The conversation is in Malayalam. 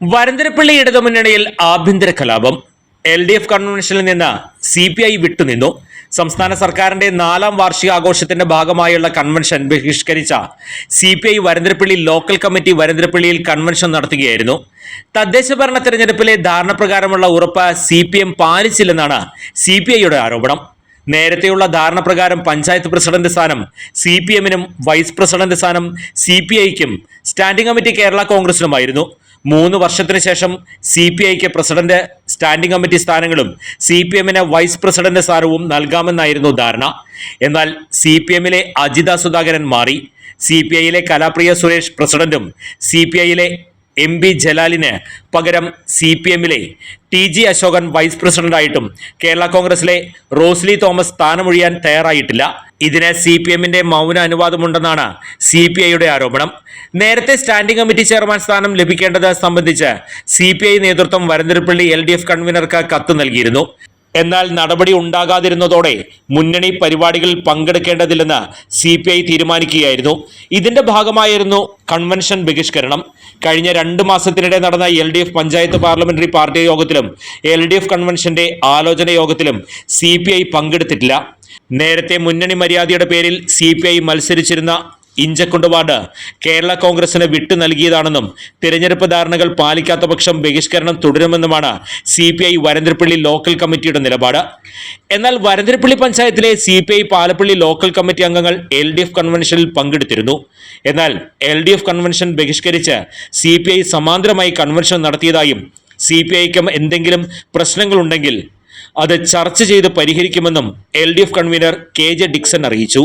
വരന്തരപ്പള്ളി ഇടതുമുന്നണിയിൽ ആഭ്യന്തര കലാപം. എൽ ഡി എഫ് കൺവെൻഷനിൽ നിന്ന് സി പി ഐ വിട്ടുനിന്നു. സംസ്ഥാന സർക്കാരിന്റെ നാലാം വാർഷികാഘോഷത്തിന്റെ ഭാഗമായുള്ള convention ബഹിഷ്കരിച്ച C P I Varantharappilly local committee വരന്തരപ്പള്ളിയിൽ convention നടത്തുകയായിരുന്നു. തദ്ദേശ ഭരണ തെരഞ്ഞെടുപ്പിലെ ധാരണപ്രകാരമുള്ള ഉറപ്പ് സി പി എം പാലിച്ചില്ലെന്നാണ് സി പി ഐയുടെ ആരോപണം. നേരത്തെയുള്ള ധാരണ പ്രകാരം പഞ്ചായത്ത് പ്രസിഡന്റ് സ്ഥാനം സി പി എമ്മിനും വൈസ് പ്രസിഡന്റ് സ്ഥാനം സി പി ഐക്കും സ്റ്റാൻഡിംഗ് കമ്മിറ്റി കേരള കോൺഗ്രസിനുമായിരുന്നു. മൂന്ന് വർഷത്തിന് ശേഷം സി പി ഐക്ക് പ്രസിഡന്റ് സ്റ്റാൻഡിംഗ് കമ്മിറ്റി സ്ഥാനങ്ങളും സി പി എമ്മിന് വൈസ് പ്രസിഡന്റ് സ്ഥാനവും നൽകാമെന്നായിരുന്നു ധാരണ. എന്നാൽ സി പി എമ്മിലെ അജിത സുധാകരൻ മാറി. സി പി ഐയിലെ കലാപ്രിയ സുരേഷ് പ്രസിഡന്റും സി പി ഐയിലെ എം ബി ജലാലിന് പകരം സി പി എമ്മിലെ ടി ജി അശോകൻ വൈസ് പ്രസിഡന്റായിട്ടും കേരള കോൺഗ്രസിലെ റോസ്ലി തോമസ് സ്ഥാനമൊഴിയാൻ തയ്യാറായിട്ടില്ല. ഇതിന് സി പി എമ്മിന്റെ മൗന അനുവാദമുണ്ടെന്നാണ് സി പി ഐയുടെ ആരോപണം. നേരത്തെ സ്റ്റാൻഡിംഗ് കമ്മിറ്റി ചെയർമാൻ സ്ഥാനം ലഭിക്കേണ്ടത് സംബന്ധിച്ച് സി പി ഐ നേതൃത്വം വരന്തരപ്പള്ളി എൽ ഡി എഫ് കൺവീനർക്ക് കത്ത് നൽകിയിരുന്നു. എന്നാൽ നടപടി ഉണ്ടാകാതിരുന്നതോടെ മുന്നണി പരിപാടികളിൽ പങ്കെടുക്കേണ്ടതില്ലെന്ന് സി പി ഐ തീരുമാനിക്കുകയായിരുന്നു. ഇതിന്റെ ഭാഗമായിരുന്നു കൺവെൻഷൻ ബഹിഷ്കരണം. കഴിഞ്ഞ രണ്ട് മാസത്തിനിടെ നടന്ന L D F panchayat parliamentary party യോഗത്തിലും എൽ ഡി എഫ് കൺവെൻഷന്റെ ആലോചന യോഗത്തിലും സി പി ഐ പങ്കെടുത്തിട്ടില്ല. നേരത്തെ മുന്നണി മര്യാദയുടെ പേരിൽ സി പി ഐ മത്സരിച്ചിരുന്ന ഇഞ്ചക്കുണ്ട് വാർഡ് കേരള കോൺഗ്രസിന് വിട്ടു നൽകിയതാണെന്നും തിരഞ്ഞെടുപ്പ് ധാരണകൾ പാലിക്കാത്ത പക്ഷം ബഹിഷ്കരണം തുടരുമെന്നുമാണ് C P I Varantharappilly local കമ്മിറ്റിയുടെ നിലപാട്. എന്നാൽ വരന്തരപ്പള്ളി പഞ്ചായത്തിലെ C P I Palappilly local committee അംഗങ്ങൾ എൽ ഡി എഫ് കൺവെൻഷനിൽ പങ്കെടുത്തിരുന്നു. എന്നാൽ എൽ ഡി എഫ് കൺവെൻഷൻ ബഹിഷ്കരിച്ച് സി പി ഐ സമാന്തരമായി കൺവെൻഷൻ നടത്തിയതായും സി പി ഐക്കും എന്തെങ്കിലും പ്രശ്നങ്ങളുണ്ടെങ്കിൽ അത് ചർച്ച ചെയ്ത് പരിഹരിക്കുമെന്നും L D F convener K J Dixon അറിയിച്ചു.